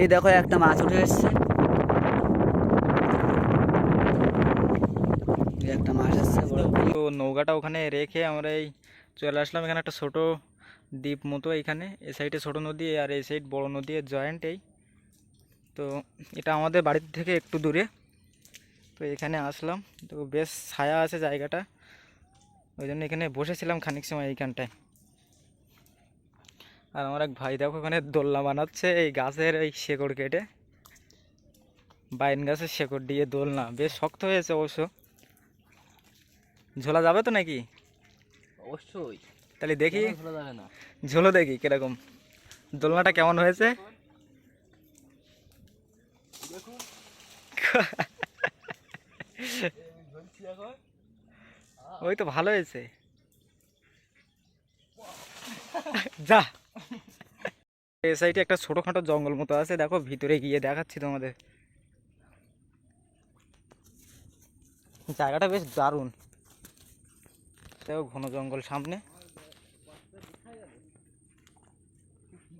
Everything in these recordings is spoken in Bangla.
এই দেখো একটা মাছ উঠে এসছে। একটা মাছ বড় তো নৌকাটা ওখানে রেখে আমরা এই চলে আসলাম। এখানে একটা ছোট দ্বীপ মতো এখানে। এ সাইডে ছোট নদী আর এই সাইড বড় নদী জয়েন্ট এই। তো এটা আমাদের বাড়ির থেকে একটু দূরে। তো এখানে আসলাম। তো বেশ ছায়া আছে জায়গাটা। ওই জন্য এখানে বসেছিলাম খানিক সময় এইখানটায়। আর আমার এক ভাই দেখো ওখানে দোলনা বানাচ্ছে এই গাছের এই শেকড় কেটে। বাইন গাছের শেকড় দিয়ে দোলনা বেশ শক্ত হয়েছে অবশ্য। ঝোলা যাবে তো নাকি? অবশ্যই। তাহলে দেখি। ঝোলো দেখি কীরকম। দোলনাটা কেমন হয়েছে? ওই তো ভালো হয়েছে। যা। এই সাইডে একটা ছোটখাটো জঙ্গল মতো আছে দেখো ভিতরে গিয়ে দেখাচ্ছি তোমাদের। জায়গাটা বেশ দারুণ। দেখো ঘন জঙ্গল সামনে।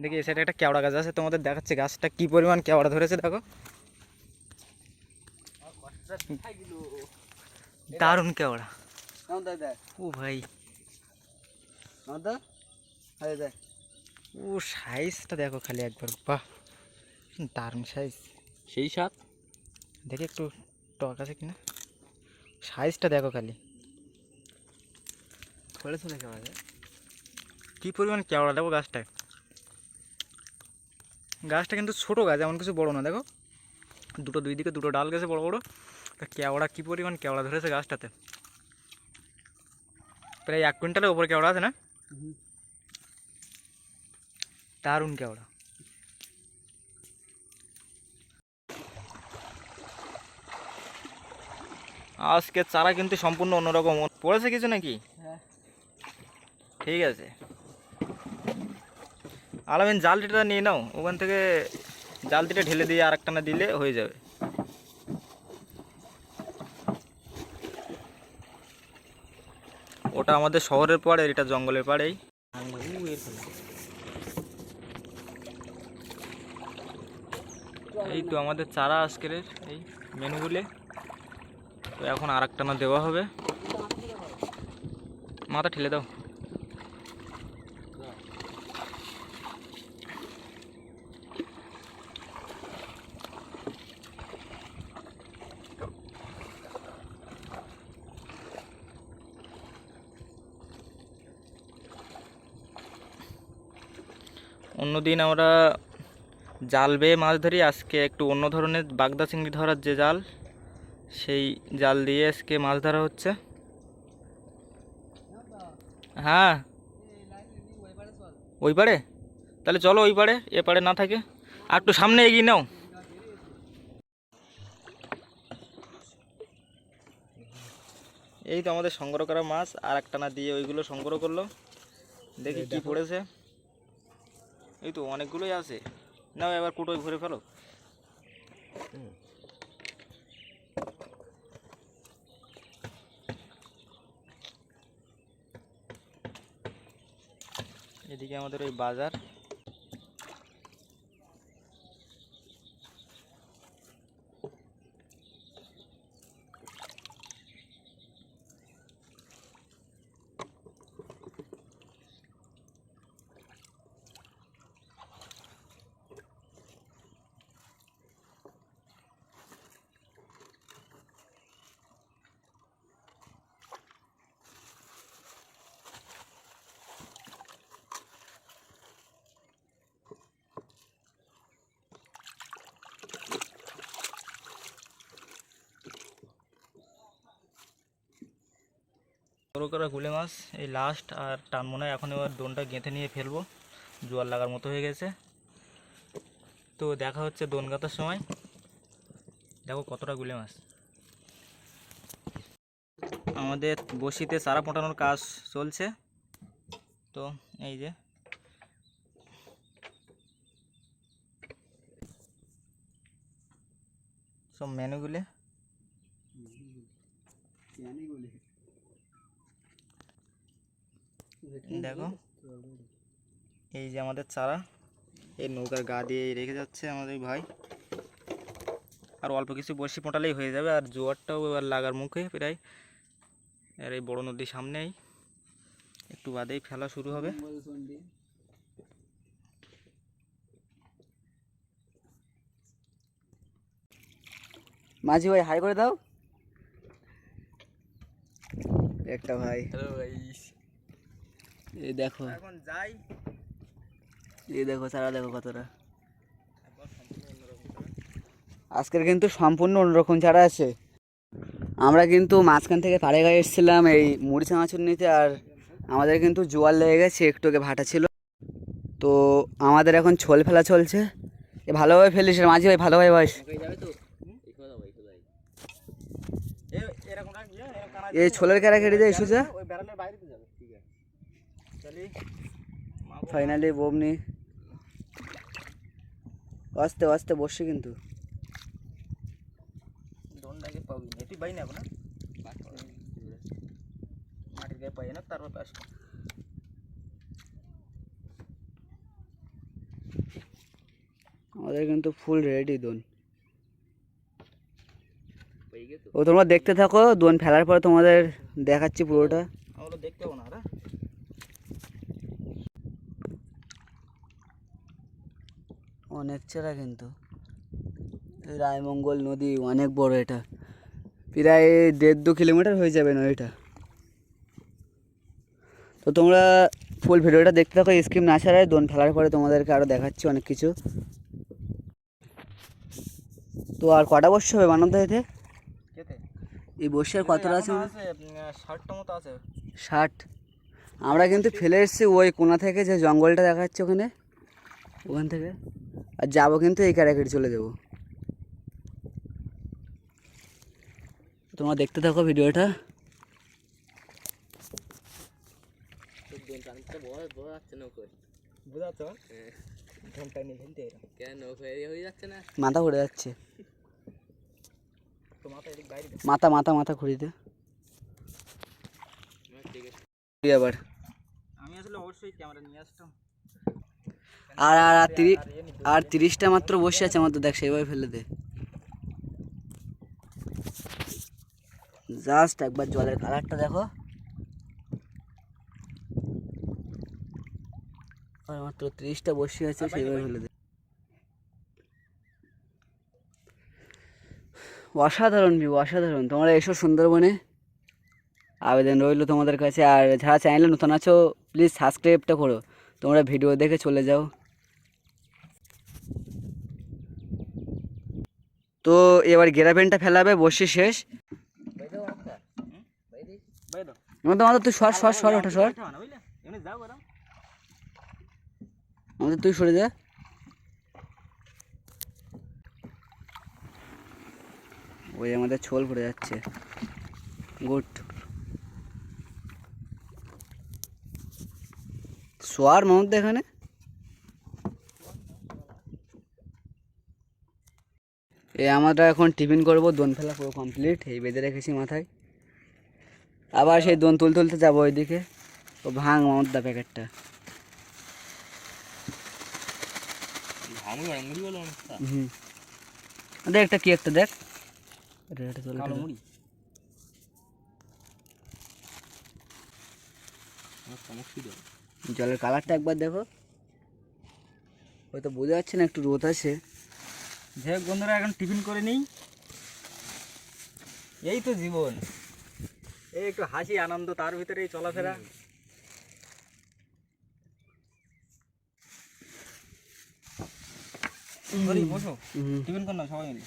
দেখি এই সাইডে একটা কেওড়া গাছ আছে তোমাদের দেখাচ্ছে গাছটা কি পরিমাণ কেওড়া ধরেছে দেখো। দারুণ কেওড়া। ও ভাই। দেয় ও সাইজটা দেখো খালি একবার বাহ দারুণ সাইজ সেই সাত দেখি একটু টক আছে কিনা। সাইজটা দেখো খালি। ধরেছে না কেমন কি পরিমাণ কেওড়া দেখো গাছটায়। গাছটা কিন্তু ছোট গাছ এমন কিছু বড় না দেখো। দুটো দুই দিকে দুটো ডাল গেছে বড় বড়। কেওড়া কি পরিমাণ কেওড়া ধরেছে গাছটাতে? প্রায় এক কুইন্টালের ওপরে কেওড়া আছে না? দারুণ কেওড়া। আজকে চারা কিন্তু সম্পূর্ণ অন্যরকম। পড়েছে কিছু নাকি? হ্যাঁ। ঠিক আছে। আলামিন জালটিটা নিয়ে নাও ওখান থেকে জালটিটা ঢেলে দিয়ে আর একটা না দিলে হয়ে যাবে। ওটা আমাদের শহরের পাড়ে এটা জঙ্গলের পাড়েই। এই তো আমাদের চারা আজকের এই মেনুগুলি। তো এখন আর একটা না দেওয়া হবে। মাথা ঠেলে দাও। অন্যদিন আমরা জাল বেয়ে মাছ ধরি আজকে একটু অন্য ধরনের বাগদা চিংড়ি ধরার যে জাল সেই জাল দিয়ে আজকে মাছ ধরা হচ্ছে। হ্যাঁ। ওই পারে তাহলে চলো ওই পারে এ পারে না থাকে। আর একটু সামনে এগিয়ে নাও। এই তো আমাদের সংগ্রহ করা মাছ আর একটা না দিয়ে ওইগুলো সংগ্রহ করল। দেখি কি পড়েছে। এই তো অনেকগুলোই আছে। নাও এবার কুটোয় ভরে ফেলো। এদিকে আমাদের ওই বাজার। বড় করা গুলে মাছ। এই লাস্ট আর টান মনে হয় এখন এবার দোনটা গেঁথে নিয়ে ফেলব। জোয়ার লাগার মতো হয়ে গেছে। তো দেখা হচ্ছে দোন গাঁথার সময়। দেখো কতটা গুলে মাছ। আমাদের বসিতে চারা পোটানোর কাজ চলছে। তো এই যে। সব মেনুগুলি দেখো। এই যে আমাদের চারা। এই নৌকার গা দিয়ে রেখে যাচ্ছে আমাদের ভাই। আর অল্প কিছু বসি পোটালেই হয়ে যাবে। আর জোয়ারটাও এবার লাগার মুখে প্রায়। আর এই বড় নদীর সামনেই। একটু বাদেই ফেলা শুরু হবে। মাঝি ভাই হাই করে দাও। একটা ভাই। হ্যালো ভাই এই দেখো। এখন যাই। এই দেখো চারা দেখো কতটা। আজকের কিন্তু সম্পূর্ণ অন্যরকম ছাড়া আছে। আমরা কিন্তু মাঝখান থেকে পাড়ে গায়ে এসেছিলাম এই মুড়ি চানাচুর নিতে আর আমাদের কিন্তু জোয়ার লেগে গেছে একটু আগে ভাটা ছিল। তো আমাদের এখন ছোল ফেলা চলছে। এ ভালোভাবে ফেলিস মাঝি ভাই ভালোভাবে বয়স এই ছোলের ক্যারা কেটে দেয় সুজা ওই ব্যারেলের বাইরে দিয়ে যাবে ঠিক আছে চলি ফাইনালি বমনি আস্তে আস্তে বসছে কিন্তু। দোনটাকে পাবি? না তুই বাই না এখন? মাটির গায়ে পাই না তারপর পাস আমাদের কিন্তু ফুল রেডি দোন ও তোমরা দেখতে থাকো দোন ফেলার পরে তোমাদের দেখাচ্ছি পুরোটা। দেখতে না হ্যাঁ? রে অনেক চেরা কিন্তু। রায়মঙ্গল নদী অনেক বড় এটা। প্রায় দেড় দু কিলোমিটার হয়ে যাবে নদীটা। তো তোমরা ফুল ভিডিওটা দেখতে থাকো স্কিম না ছাড়াই দোন ফেলার পরে তোমাদেরকে আরও দেখাচ্ছি অনেক কিছু। তো আর কটা বর্ষ হবে মানব কেতে? এই বর্ষের কতটা আছে? ষাটটা মতো আছে। ষাট? আমরা কিন্তু ফেলে এসেছি ওই কোনা থেকে যে জঙ্গলটা দেখা যাচ্ছে ওখানে। ওখান থেকে। আর যাব কিন্তু এই ক্যারাকেটে চলে যাব। তোমরা দেখতে থাকো ভিডিওটা। মাথা ঘুরে যাচ্ছে। মাথা। মাথা মাথা এই আবার আমি আসলে অবশ্যই ক্যামেরা নিয়ে আসতাম। আর আর আর তিরিশ আর তিরিশটা মাত্র বসে আছে আমার তো দেখ, সেইভাবে ফেলে দে। জাস্ট একবার জলের কালারটা দেখো। আর মাত্র তিরিশটা বসে আছে, সেইভাবে ফেলে দে। অসাধারণ ভিউ অসাধারণ। তোমরা এসো সুন্দরবনে। আবেদন রইল তোমাদের কাছে। আর যারা চ্যানেলে নতুন আছো প্লিজ সাবস্ক্রাইবটা করো। তোমরা ভিডিও দেখে চলে যাও। তো এবার গ্রাভেনটা ফেলাবে, বসে শেষ। আমাদের তুই সর সর সর, ওঠা, সর। আমাদের তুই সরে যা। ওই আমাদের ছোল পড়ে যাচ্ছে। গুড। শোয়ার মধ্যে এখানে? এই আমরা এখন টিফিন করব দোন ফেলা পুরো কমপ্লিট এই বেঁধে রেখেছি মাথায়। আবার সেই দোন তুল তুলতে যাব ওইদিকে ও ভাঙ মামদা প্যাকেটটা। হুম। দেখ একটা কি একটা দেখ। জলের কালারটা একবার দেখো। হয়তো বোঝা যাচ্ছে না একটু রোদ আছে। যাই হোক বন্ধুরা এখন টিফিন করে নিই। এই তো জীবন। এই একটু হাসি আনন্দ তার ভিতরে এই চলাফেরা বসো। টিফিন সবাই মিলে।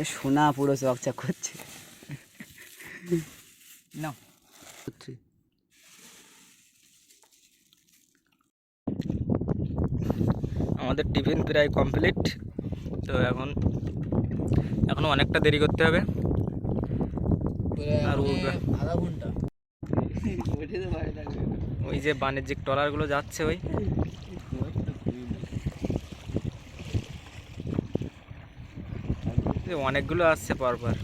এ সোনা পুরো চকচক করছে। আমাদের টিফিন প্রায় কমপ্লিট। তো এখন এখনও অনেকটা দেরি করতে হবে। আর আধা ঘণ্টা। ওই যে বাণিজ্যিক ট্রলারগুলো যাচ্ছে ওই। অনেকগুলো আসছে পরপর।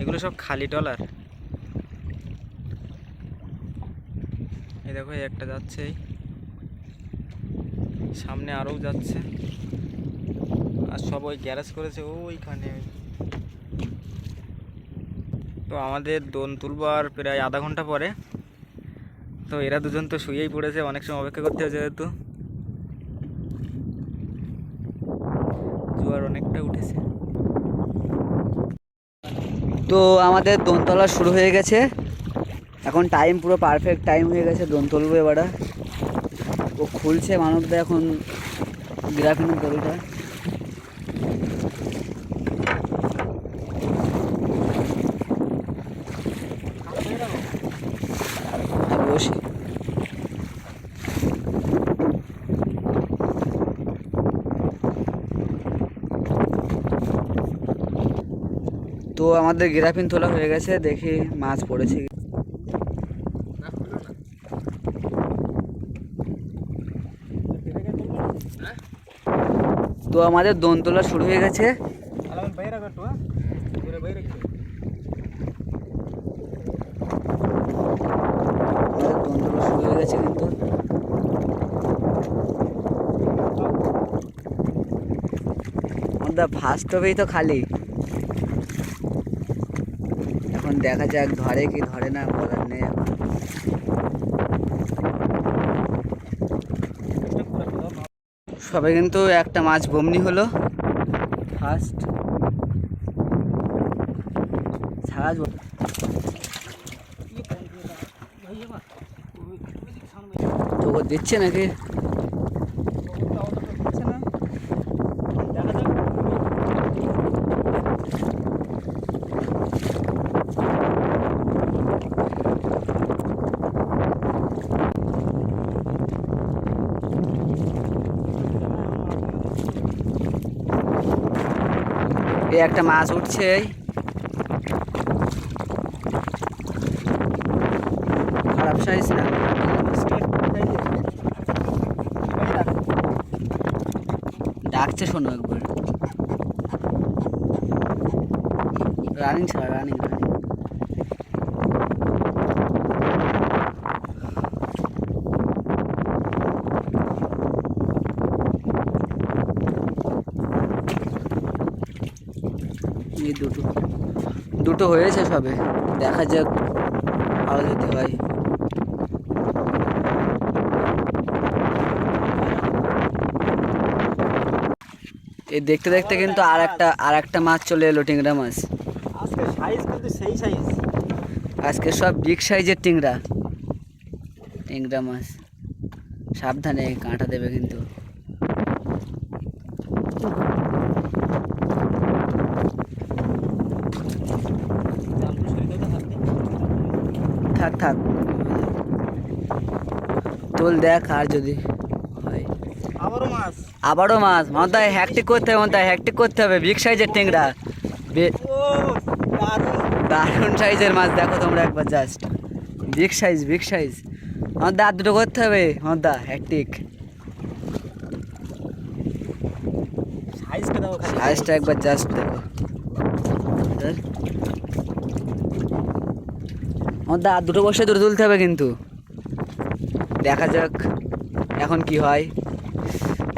এগুলো সব খালি ট্রলার। এই দেখো এই একটা যাচ্ছে সামনে আরও যাচ্ছে। আর সব ওই গ্যারেজ করেছে ওইখানে। তো আমাদের দোন তুলবার প্রায় আধা ঘণ্টা পরে। তো এরা দুজন তো শুয়েই পড়েছে, অনেক সময় অপেক্ষা করতে হয়েছে যেহেতু। জোয়ার অনেকটা উঠেছে। তো আমাদের দোন তোলা শুরু হয়ে গেছে। এখন টাইম পুরো পারফেক্ট টাইম হয়ে গেছে দোন তুলবো এবারে। ও খুলছে মানবদা এখন, গ্রাফিনের দড়িটা আর বসি তো আমাদের গ্রাফিন তোলা হয়ে গেছে, দেখি মাছ পড়েছে তো আমাদের দোন তোলা শুরু হয়ে গেছে। ফার্স্ট হবেই তো খালি। দেখা যাক, ধরে কি ধরে না বলার নেই এখন। সবে কিন্তু একটা মাছ বমনি হলো। ফার্স্ট জ- ঠোকর দিচ্ছে নাকি? একটা মাছ উঠছে খারাপ সাইজ না। ডাকছে শোনো একবার। রানিং ছাড়া রানিং রানিং এই দুটো। দুটো হয়েছে সবে। দেখা যাক আরও যদি হয়। এই দেখতে দেখতে কিন্তু আর একটা আর একটা মাছ চলে এলো টিংরা মাছ। আজকে সাইজ কিন্তু সেই সাইজ আজকে সব বিগ সাইজের টিংরা। টিংরা মাছ। সাবধানে কাঁটা দেবে কিন্তু। থাক থাক। তোল দেখ আর যদি হয়। আবারও মাছ। আবারও মাছ। মমতা হ্যাকটিক করতে হবে মমতা হ্যাকটিক করতে হবে। বিগ সাইজের টিংরা দারুণ। সাইজের মাছ। দেখো তোমরা একবার just big size big size আমার দাঁত দুটো করতে হবে। আমার দা হ্যাকটিক সাইজটা একবার জাস্ট দেখো। আমার দাঁত দুটো বসে দুটো তুলতে হবে কিন্তু। দেখা যাক এখন কি হয়।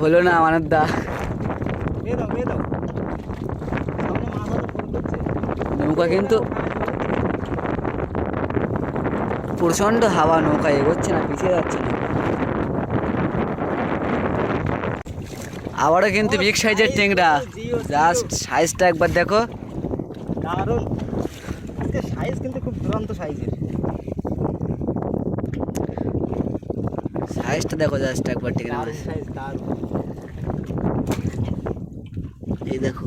হলো না আমার দা। নৌকা কিন্তু প্রচণ্ড হাওয়া নৌকা এগোচ্ছে না পিছিয়ে যাচ্ছে না। আবারও কিন্তু বিগ সাইজের টেংরা জাস্ট সাইজটা একবার দেখো। দারুণ। সাইজ কিন্তু খুব দুরন্ত সাইজের সাইজটা দেখো জাস্ট একবার দারুণ মাছ এই দেখো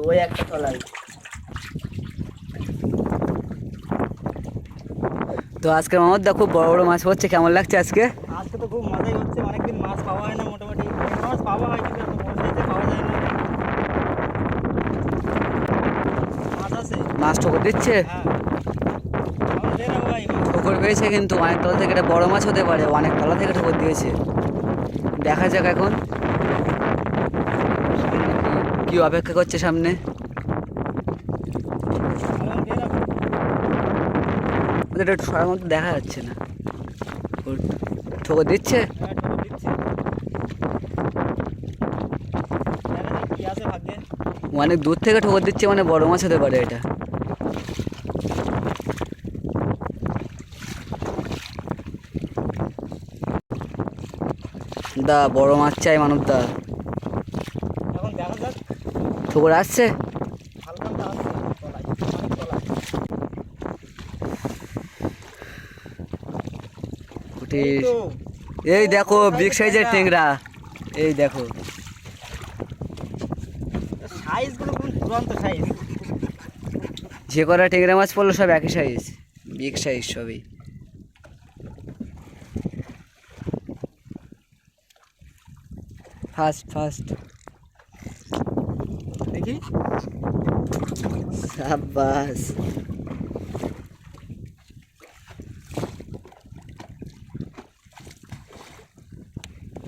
ওই একটা তলায় তো আজকে মামার দা খুব বড় বড় মাছ হচ্ছে কেমন লাগছে আজকে আজকে তো খুব মজাই হচ্ছে অনেকদিন মাছ পাওয়া হয় না মোটামুটি মাছ পাওয়া হয় কিন্তু পাওয়া যায় না মাছ আছে মাছ ঠোকর দিচ্ছে হ্যাঁ পেয়েছে কিন্তু অনেক তলা থেকে, এটা বড় মাছ হতে পারে অনেক তলা থেকে ঠোকর দিয়েছে। দেখা যাক এখন। কি অপেক্ষা করছে সামনে? এটা দেখা যাচ্ছে না। ঠোকর দিচ্ছে? অনেক দূর থেকে ঠোকর দিচ্ছে মানে বড় মাছ হতে পারে এটা। দা বড় মাছ চাই মানব দা এখন দেখা যাক। ঠোকর আসছে? এই দেখো বিগ সাইজের টেংরা এই দেখো। যে কটা টেংরা মাছ পড়ল সব একই সাইজ বিগ সাইজ সবই। ফার্স্ট ফার্স্ট দেখি। সাবাস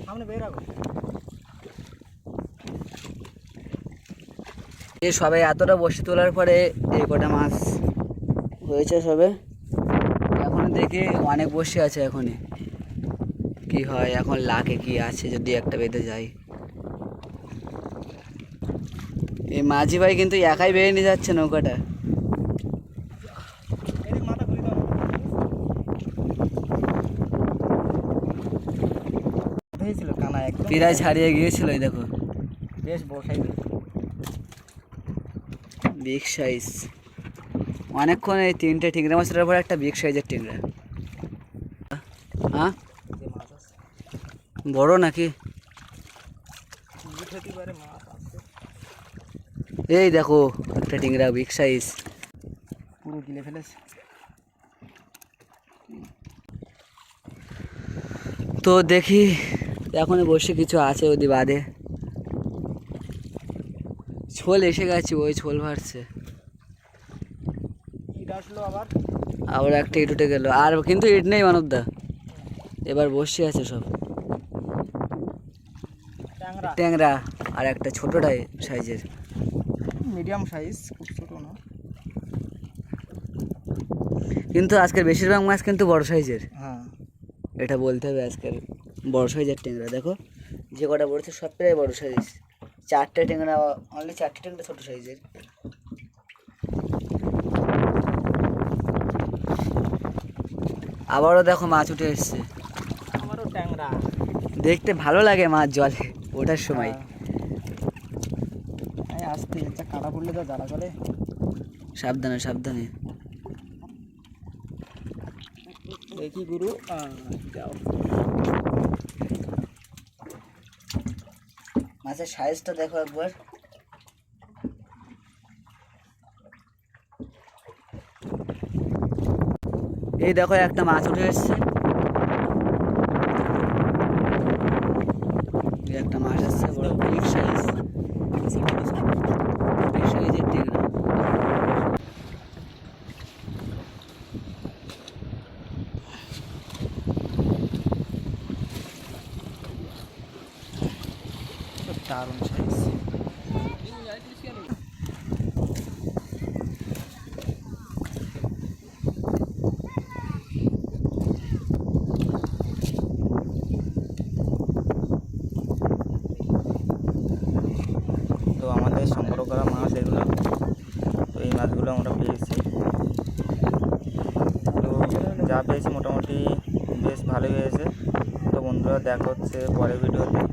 সামনে বের এতটা বসে তোলার পরে এই কটা মাছ হয়েছে সবে। এখন দেখি অনেক বসে আছে এখনই। কি হয় এখন লাকে কি আছে যদি একটা বেঁধে যায় এই মাঝি ভাই কিন্তু একাই বেরিয়ে নিয়ে যাচ্ছে নৌকাটা। প্রায় ছাড়িয়ে গিয়েছিল এই দেখো। বেশ বড় বিগ সাইজ অনেকক্ষণ এই তিনটে টিংরা মাছের পর একটা বিগ সাইজের টিংরা হ্যাঁ বড় নাকি? মাছ। এই দেখো একটা টিংরা বিগ সাইজ পুরো গিলে ফেলেছে। তো দেখি এখন বসে কিছু আছে ওদি বাদে। ছোল এসে গেছে ওই ছোল ভারছে। আবার। আবার একটা ইট উঠে গেল। আর কিন্তু ইট নেই মানবদা। এবার বসে আছে সব। ট্যাংরা। ট্যাংরা আর একটা ছোটোটাই সাইজের। মিডিয়াম সাইজ খুব ছোটো না। কিন্তু আজকের বেশিরভাগ মাছ কিন্তু বড় সাইজের। হ্যাঁ। এটা বলতে হবে আজকের বড় সাইজের ট্যাংরা। দেখো যে কটা বড়ছে সব প্রায় বড় সাইজ। চারটে ট্যাংরা অনলি চারটে ট্যাংরা ছোটো সাইজের। আবারও দেখো মাছ উঠে এসছে। দেখতে ভালো লাগে মাছ জলে ওঠার সময়। যা কাটা পড়লে তো দাঁড়া চলে সাবধানে সাবধানে। দেখি গুরু। যাও। মাছের সাইজটা দেখো একবার। এই দেখো একটা মাছ উঠে এসছে এই একটা মাছ আসছে বড় বিগ সাইজ বিগ সাইজের টেংরা খুব দারুণ সাইজ তো আমাদের সংগ্রহ করা মাছ এগুলো, তো এই মাছগুলো আমরা পেয়েছি। তো যা পেয়েছি মোটামুটি বেশ ভালোই হয়েছে। তো বন্ধুরা দেখা হচ্ছে পরের ভিডিওতে।